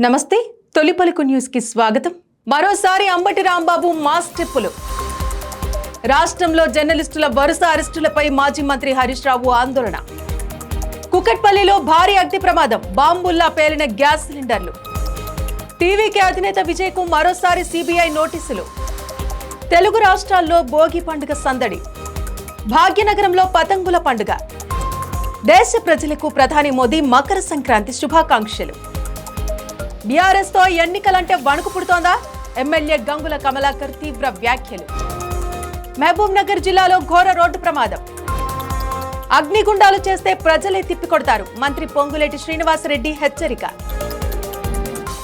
నమస్తే తొలి పలుకు న్యూస్కి స్వాగతం. మరోసారి అంబటి రాంబాబు మాస్ టిప్పులు. రాష్ట్రంలో జర్నలిస్టుల వరుస అరెస్టులపై మాజీ మంత్రి హరీష్ రావు ఆందోళన. కుకట్పల్లిలో భారీ అగ్ని ప్రమాదం బాంబుల్లా పేలిన గ్యాస్ సిలిండర్లు. టీవీకి అధినేత విజయ్కు మరోసారి సిబిఐ నోటీసులు. తెలుగు రాష్ట్రాల్లో భోగి పండుగ సందడి. భాగ్యనగరంలో పతంగుల పండుగ. దేశ ప్రజలకు ప్రధాని మోదీ మకర సంక్రాంతి శుభాకాంక్షలు. బీఆర్ఎస్తో ఎన్నికలంటే వణుకు పుడుతోందా? ఎమ్మెల్యే గంగుల కమలాకర్ తీవ్ర వ్యాఖ్యలు. మహబూబ్ నగర్ జిల్లాలో ఘోర రోడ్డు ప్రమాదం. అగ్నిగుండాలు చేస్తే ప్రజలే తిప్పికొడతారు. మంత్రి పొంగులేటి శ్రీనివాసరెడ్డి హెచ్చరిక.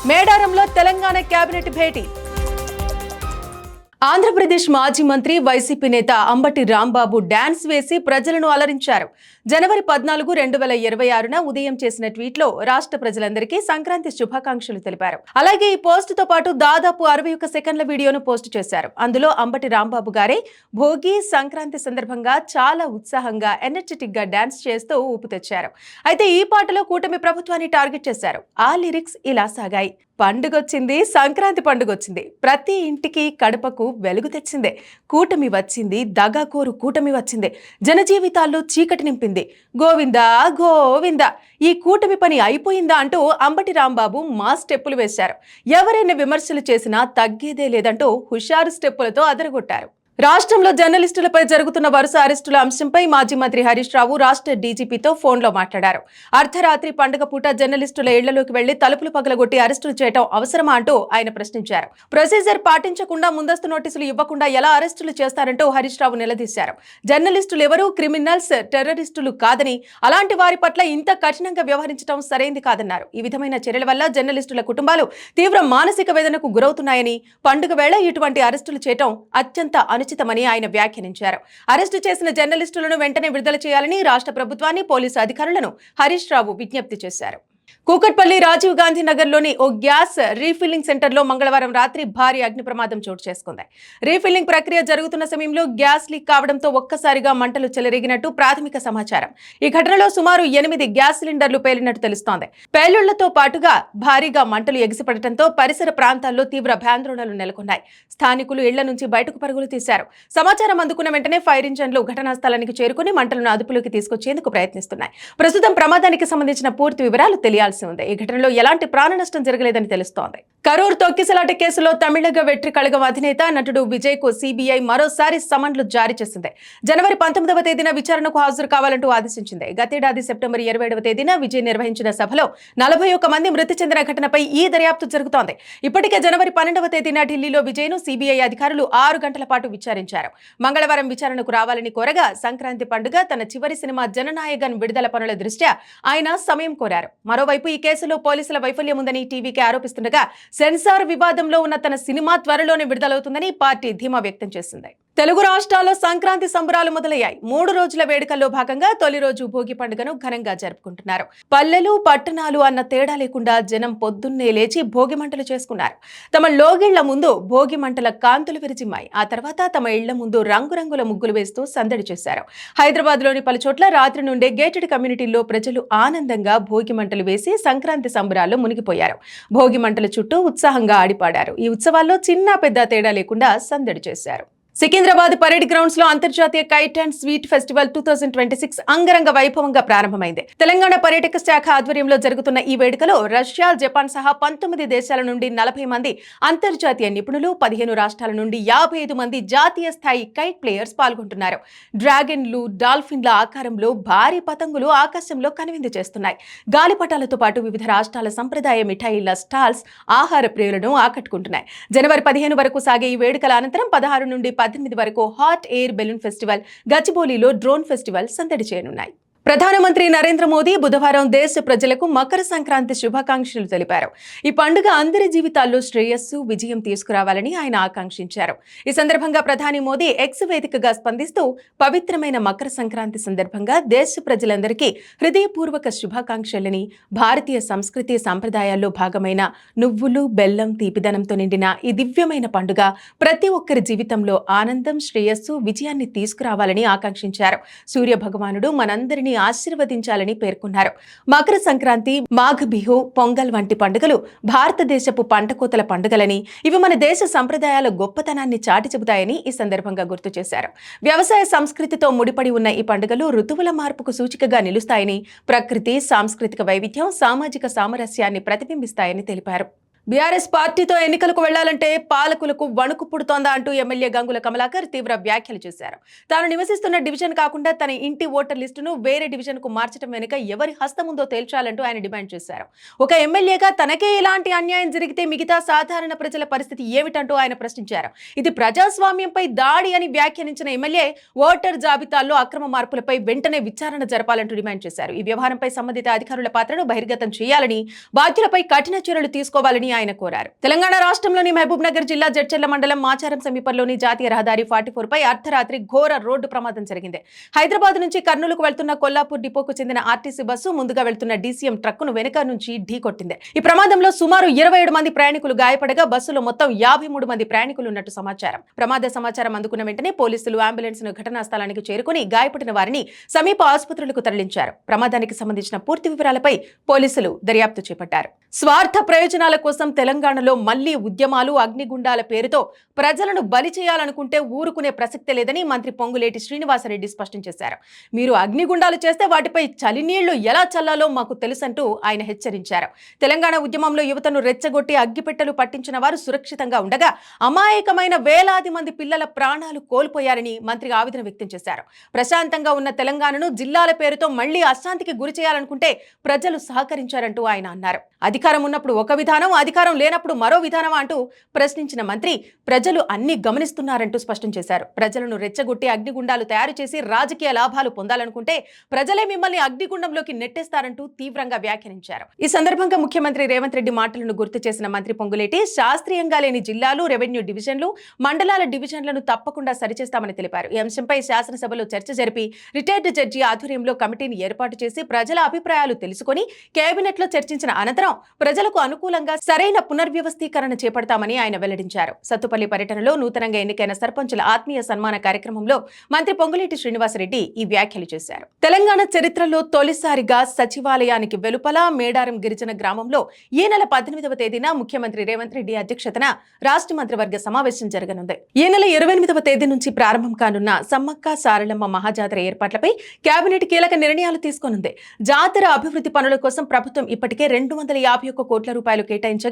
మేడారంలో తెలంగాణ కేబినెట్ భేటీ. ఆంధ్రప్రదేశ్ మాజీ మంత్రి వైసీపీ నేత అంబటి రాంబాబు డాన్స్ వేసి ప్రజలను అలరించారు. జనవరి పద్నాలుగు రెండు వేల ఇరవై ఆరున ఉదయం చేసిన ట్వీట్లో రాష్ట్ర ప్రజలందరికీ సంక్రాంతి శుభాకాంక్షలు తెలిపారు. అలాగే ఈ పోస్ట్తో పాటు దాదాపు అరవై ఒక్క సెకండ్ల వీడియోను పోస్ట్ చేశారు. అందులో అంబటి రాంబాబు గారే భోగి సంక్రాంతి సందర్భంగా చాలా ఉత్సాహంగా ఎనర్జెటిక్గా డాన్స్ చేస్తూ ఊపు తెచ్చారు. అయితే ఈ పాటలో కూటమి ప్రభుత్వాన్ని టార్గెట్ చేశారు. ఆ లిరిక్స్ ఇలా సాగాయి. పండుగొచ్చింది సంక్రాంతి పండుగ వచ్చింది ప్రతి ఇంటికి కడపకు వెలుగు తెచ్చిందే. కూటమి వచ్చింది దగాకోరు కూటమి వచ్చింది. జనజీవితాల్లో చీకటి నింపింది. గోవిందా గోవిందా ఈ కూటమి పని అయిపోయిందా అంటూ అంబటి రాంబాబు మా స్టెప్పులు వేశారు. ఎవరైనా విమర్శలు చేసినా తగ్గేదే లేదంటూ హుషారు స్టెప్పులతో అదరగొట్టారు. రాష్ట్రంలో జర్నలిస్టులపై జరుగుతున్న వరుస అరెస్టుల అంశంపై మాజీ మంత్రి హరీష్ రావు రాష్ట్ర డీజీపీతో ఫోన్లో మాట్లాడారు. అర్ధరాత్రి పండుగ పూట జర్నలిస్టుల ఇళ్ళలోకి వెళ్ళి తలుపులు పగలగొట్టి అరెస్టులు చేయడం అవసరమా అంటూ ఆయన ప్రశ్నించారు. ప్రొసీజర్ పాటించకుండా ముందస్తు నోటీసులు ఇవ్వకుండా ఎలా అరెస్టులు చేస్తారంటూ హరీష్ రావు నిలదీశారు. జర్నలిస్టులు ఎవరూ? క్రిమినల్స్ టెర్రరిస్టులు కాదని అలాంటి వారి పట్ల ఇంత కఠినంగా వ్యవహరించడం సరైంది కాదన్నారు. ఈ విధమైన చర్యల వల్ల జర్నలిస్టుల కుటుంబాలు తీవ్ర మానసిక వేదనకు గురవుతున్నాయని పండుగ వేళ ఇటువంటి అరెస్టులు చేయటం అత్యంత అను అనుచితమని ఆయన వ్యాఖ్యానించారు. అరెస్టు చేసిన జర్నలిస్టులను వెంటనే విడుదల చేయాలని రాష్ట్ర ప్రభుత్వాన్ని పోలీసు అధికారులను హరీష్ రావు విజ్ఞప్తి చేశారు. కూకట్పల్లి రాజీవ్ గాంధీ నగర్లోని ఓ గ్యాస్ రీఫిల్లింగ్ సెంటర్లో మంగళవారం రాత్రి భారీ అగ్ని ప్రమాదం చోటు చేసుకుంది. రీఫిల్లింగ్ ప్రక్రియ జరుగుతున్న సమయంలో గ్యాస్ లీక్ కావడంతో ఒక్కసారిగా మంటలు చెలరేగినట్టు ప్రాథమిక సమాచారం. ఈ ఘటనలో సుమారు ఎనిమిది గ్యాస్ సిలిండర్లు పేలినట్టు తెలుస్తోంది. పేలుళ్ళతో పాటుగా భారీగా మంటలు ఎగిసిపడటంతో పరిసర ప్రాంతాల్లో తీవ్ర భయాందోళనలు నెలకొన్నాయి. స్థానికులు ఇళ్ళ నుంచి బయటకు పరుగులు తీశారు. సమాచారం అందుకున్న వెంటనే ఫైర్ ఇంజన్లు ఘటనా స్థలానికి చేరుకుని మంటలను అదుపులోకి తీసుకొచ్చేందుకు ప్రయత్నిస్తున్నాయి. ప్రస్తుతం ప్రమాదానికి సంబంధించిన పూర్తి వివరాలు తెలియాల్సి ఉంది. ఈ ఘటనలో ఎలాంటి ప్రాణ నష్టం జరగలేదని తెలుస్తోంది. కరూర్ తొక్కిసలాట కేసులో తమిళగ వెట్రి కళగం అధినేత నటుడు విజయ్కు సిబిఐ మరోసారి సమన్లు జారీ చేసింది. జనవరి పంతొమ్మిదవ తేదీన విచారణకు హాజరు కావాలంటూ ఆదేశించింది. గతేడాది సెప్టెంబర్ ఇరవై ఏడవ తేదీన విజయ్ నిర్వహించిన సభలో నలభై ఒక్క మంది మృతి చెందిన ఘటనపై ఈ దర్యాప్తు జరుగుతోంది. ఇప్పటికే జనవరి పన్నెండవ తేదీన ఢిల్లీలో విజయ్ను సిబిఐ అధికారులు ఆరు గంటల పాటు విచారించారు. మంగళవారం విచారణకు రావాలని కోరగా సంక్రాంతి పండుగ తన చివరి సినిమా జననాయగన్ విడుదల పనుల దృష్ట్యా ఆయన సమయం కోరారు. మరోవైపు ఈ కేసులో పోలీసుల వైఫల్యం ఉందని టీవీకి ఆరోపిస్తుండగా సెన్సార్ వివాదంలో ఉన్న తన సినిమా త్వరలోనే విడుదలవుతుందని పార్టీ ధీమా వ్యక్తం చేసింది. తెలుగు రాష్ట్రాల్లో సంక్రాంతి సంబరాలు మొదలయ్యాయి. మూడు రోజుల వేడుకల్లో భాగంగా తొలి రోజు భోగి పండుగను ఘనంగా జరుపుకుంటున్నారు. పల్లెలు పట్టణాలు అన్న తేడా లేకుండా జనం పొద్దున్నే లేచి భోగి మంటలు చేసుకున్నారు. తమ లోగిళ్ళ ముందు భోగి మంటల కాంతులు విరిజిమ్మాయి ఆ తర్వాత తమ ఇళ్ళ ముందు రంగురంగుల ముగ్గులు వేస్తూ సందడి చేశారు. హైదరాబాద్లోని పలు చోట్ల రాత్రి నుండే గేటెడ్ కమ్యూనిటీల్లో ప్రజలు ఆనందంగా భోగి మంటలు వేసి సంక్రాంతి సంబరాల్లో మునిగిపోయారు. భోగి మంటల చుట్టూ ఉత్సాహంగా ఆడిపాడారు. ఈ ఉత్సవాల్లో చిన్న పెద్ద తేడా లేకుండా సందడి చేశారు. సికింద్రాబాద్ పరేడ్ గ్రౌండ్స్లో అంతర్జాతీయ kite and sweet festival two thousand twenty six అంగరంగ వైభవంగా ప్రారంభమైంది. తెలంగాణ పర్యాటక శాఖ ఆధ్వర్యంలో జరుగుతున్న ఈ వేడుకలో రష్యా జపాన్ సహా పంతొమ్మిది దేశాల నుండి నలభై మంది అంతర్జాతీయ నిపుణులు పదిహేను రాష్ట్రాల నుండి యాభై ఐదు మంది జాతీయ స్థాయి కైట్ ప్లేయర్స్ పాల్గొంటున్నారు. డ్రాగన్లు డాల్ఫిన్ల ఆకారంలో భారీ పతంగులు ఆకాశంలో కనువిందు చేస్తున్నాయి. గాలిపటాలతో పాటు వివిధ రాష్ట్రాల సంప్రదాయ మిఠాయిల స్టాల్స్ ఆహార ప్రియులను ఆకట్టుకుంటున్నాయి. జనవరి పదిహేను వరకు సాగే ఈ వేడుకల అనంతరం పదహారు నుండి పద్దెనిమిది వరకు హాట్ ఎయిర్ బెలూన్ ఫెస్టివల్ గచ్చిబౌలిలో డ్రోన్ ఫెస్టివల్ సందడి చేయనున్నాయి. ప్రధానమంత్రి నరేంద్ర మోదీ బుధవారం దేశ ప్రజలకు మకర సంక్రాంతి శుభాకాంక్షలు తెలిపారు. ఈ పండుగ అందరి జీవితాల్లో శ్రేయస్సు విజయం తీసుకురావాలని ఆయన ఆకాంక్షించారు. ఈ సందర్భంగా ప్రధాని మోదీ ఎక్స్ వేదికగా స్పందిస్తూ పవిత్రమైన మకర సంక్రాంతి సందర్భంగా దేశ ప్రజలందరికీ హృదయపూర్వక శుభాకాంక్షలని భారతీయ సంస్కృతి సంప్రదాయాల్లో భాగమైన నువ్వులు బెల్లం తీపిదనంతో నిండిన ఈ దివ్యమైన పండుగ ప్రతి ఒక్కరి జీవితంలో ఆనందం శ్రేయస్సు విజయాన్ని తీసుకురావాలని ఆకాంక్షించారు. సూర్య భగవానుడు మనందరినీ అందరినీ ఆశీర్వదించాలని పేర్కొన్నారు. మకర సంక్రాంతి మాఘ బిహు పొంగల్ వంటి పండుగలు భారతదేశపు పంటకోతల పండుగలని ఇవి మన దేశ సంప్రదాయాల గొప్పతనాన్ని చాటి చెబుతాయని ఈ సందర్భంగా గుర్తు చేశారు. వ్యవసాయ సంస్కృతితో ముడిపడి ఉన్న ఈ పండుగలు ఋతువుల మార్పుకు సూచికగా నిలుస్తాయని ప్రకృతి సాంస్కృతిక వైవిధ్యం సామాజిక సామరస్యాన్ని ప్రతిబింబిస్తాయని తెలిపారు. బీఆర్ఎస్ పార్టీతో ఎన్నికలకు వెళ్ళాలంటే పాలకులకు వణుకు పుడుతోందా అంటూ ఎమ్మెల్యే గంగుల కమలాకర్ తీవ్ర వ్యాఖ్యలు చేశారు. తాను నివసిస్తున్న డివిజన్ కాకుండా తన ఇంటి ఓటర్ లిస్టును వేరే డివిజన్కు మార్చడం వెనుక ఎవరి హస్తం ఉందో తేల్చాలంటూ ఆయన డిమాండ్ చేశారు. ఒక ఎమ్మెల్యేగా తనకే ఇలాంటి అన్యాయం జరిగితే మిగతా సాధారణ ప్రజల పరిస్థితి ఏమిటంటూ ఆయన ప్రశ్నించారు. ఇది ప్రజాస్వామ్యంపై దాడి అని వ్యాఖ్యానించిన ఎమ్మెల్యే ఓటర్ జాబితాల్లో అక్రమ మార్పులపై వెంటనే విచారణ జరపాలంటూ డిమాండ్ చేశారు. ఈ వ్యవహారంపై సంబంధిత అధికారుల పాత్రను బహిర్గతం చేయాలని బాధ్యులపై కఠిన చర్యలు తీసుకోవాలని ఆయన కోరారు. తెలంగాణ రాష్ట్రంలోని మహబూబ్ నగర్ జిల్లా జడ్చెర్ల మండలం మాచారం సమీపంలోని జాతీయ రహదారి ఫార్టీ ఫోర్ పై అర్ధరాత్రి ఘోర రోడ్డు ప్రమాదం జరిగింది. హైదరాబాద్ నుంచి కర్నూలుకు వెళ్తున్న కొల్లాపూర్ డిపోకు చెందిన ఆర్టీసీ బస్సు ముందుగా వెళ్తున్న డీసీఎం ట్రక్కును వెనుక నుంచి ఢీకొట్టింది ఈ ప్రమాదంలో సుమారు ఇరవై ఏడు మంది ప్రయాణికులు గాయపడగా బస్సులో మొత్తం యాభై మూడు మంది ప్రయాణికులు ఉన్నట్టు సమాచారం. ప్రమాద సమాచారం అందుకున్న వెంటనే పోలీసులు అంబులెన్స్ను ఘటనా స్థలానికి చేరుకుని గాయపడిన వారిని సమీప ఆసుపత్రులకు తరలించారు. ప్రమాదానికి సంబంధించిన పూర్తి వివరాలపై పోలీసులు దర్యాప్తు చేపట్టారు. స్వార్థ ప్రయోజనాల కోసం తెలంగాణలో మళ్ళీ ఉద్యమాలు అగ్నిగుండాల పేరుతో ప్రజలను బలి చేయాలనుకుంటే ఊరుకునే ప్రసక్తే లేదని మంత్రి పొంగులేటి శ్రీనివాసరెడ్డి స్పష్టం చేశారు. మీరు అగ్నిగుండాలు చేస్తే వాటిపై చలి నీళ్ళు ఎలా చల్లాలో మాకు తెలుసంటూ ఆయన హెచ్చరించారు. తెలంగాణ ఉద్యమంలో యువతను రెచ్చగొట్టి అగ్గిపెట్టెలు పట్టించిన వారు సురక్షితంగా ఉండగా అమాయకమైన వేలాది మంది పిల్లల ప్రాణాలు కోల్పోయారని మంత్రి ఆవేదన వ్యక్తం చేశారు. ప్రశాంతంగా ఉన్న తెలంగాణను జిల్లాల పేరుతో మళ్ళీ అశాంతికి గురి చేయాలనుకుంటే ప్రజలు సహకరించారంటూ ఆయన అన్నారు. అధికారం ఉన్నప్పుడు ఒక విధానం అధికారం లేనప్పుడు మరో విధానమా అంటూ ప్రశ్నించిన మంత్రి ప్రజలు అన్ని గమనిస్తున్నారంటూ స్పష్టం చేశారు. ప్రజలను రెచ్చగొట్టి అగ్నిగుండాలు తయారు చేసి రాజకీయ లాభాలు పొందాలనుకుంటే ప్రజలే మిమ్మల్ని అగ్నిగుండంలోకి నెట్టేస్తారంటూ తీవ్రంగా వ్యాఖ్యానించారు. ఈ సందర్భంగా ముఖ్యమంత్రి రేవంత్ రెడ్డి మాటలను గుర్తు చేసిన మంత్రి పొంగులేటి శాస్త్రీయంగా లేని జిల్లాలు రెవెన్యూ డివిజన్లు మండలాల డివిజన్లను తప్పకుండా సరిచేస్తామని తెలిపారు. ఈ అంశంపై శాసనసభలో చర్చ జరిపి రిటైర్డ్ జడ్జి ఆధ్వర్యంలో కమిటీని ఏర్పాటు చేసి ప్రజల అభిప్రాయాలు తెలుసుకొని కేబినెట్లో చర్చించిన అనంతరం ప్రజలకు అనుకూలంగా సరైన పునర్వ్యవస్థీకరణ చేపడతామని ఆయన వెల్లడించారు. సత్తుపల్లి పర్యటనలో నూతనంగా ఎన్నికైన సర్పంచుల ఆత్మీయ సన్మాన కార్యక్రమంలో మంత్రి పొంగులేటి శ్రీనివాసరెడ్డి ఈ వ్యాఖ్యలు చేశారు. తెలంగాణ చరిత్రలో తొలిసారిగా సచివాలయానికి వెలుపల మేడారం గిరిజన గ్రామంలో ఈ నెల పద్దెనిమిదవ తేదీన ముఖ్యమంత్రి రేవంత్ రెడ్డి అధ్యక్షతన రాష్ట్ర మంత్రివర్గ సమావేశం జరగనుంది. ఈ నెల ఇరవై ఎనిమిదవ తేదీ నుంచి ప్రారంభం కానున్న సమ్మక్క సారళమ్మ మహాజాతర ఏర్పాట్లపై కేబినెట్ కీలక నిర్ణయాలు తీసుకోనుంది. జాతర అభివృద్ధి పనుల కోసం ప్రభుత్వం ఇప్పటికే రెండు వందల యాభై ఒక్క కోట్ల రూపాయలు కేటాయించగా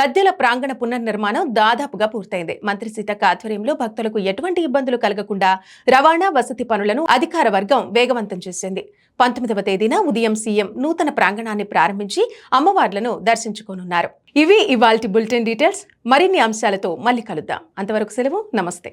గద్దెల ప్రాంగణ పునర్నిర్మాణం దాదాపుగా పూర్తయింది. మంత్రి సీతక్క ఆధ్వర్యంలో భక్తులకు ఎటువంటి ఇబ్బందులు కలగకుండా రవాణా వసతి పనులను అధికార వర్గం వేగవంతం చేసింది. పంతొమ్మిదవ తేదీన ఉదయం సీఎం నూతన ప్రాంగణాన్ని ప్రారంభించి అమ్మవార్లను దర్శించుకోనున్నారు. ఇవి ఇవాల్టి బులెటిన్ డీటెయిల్స్. మరిన్ని అంశాలతో మళ్ళీ కలుద్దాం. అంతవరకు సెలవు. నమస్తే.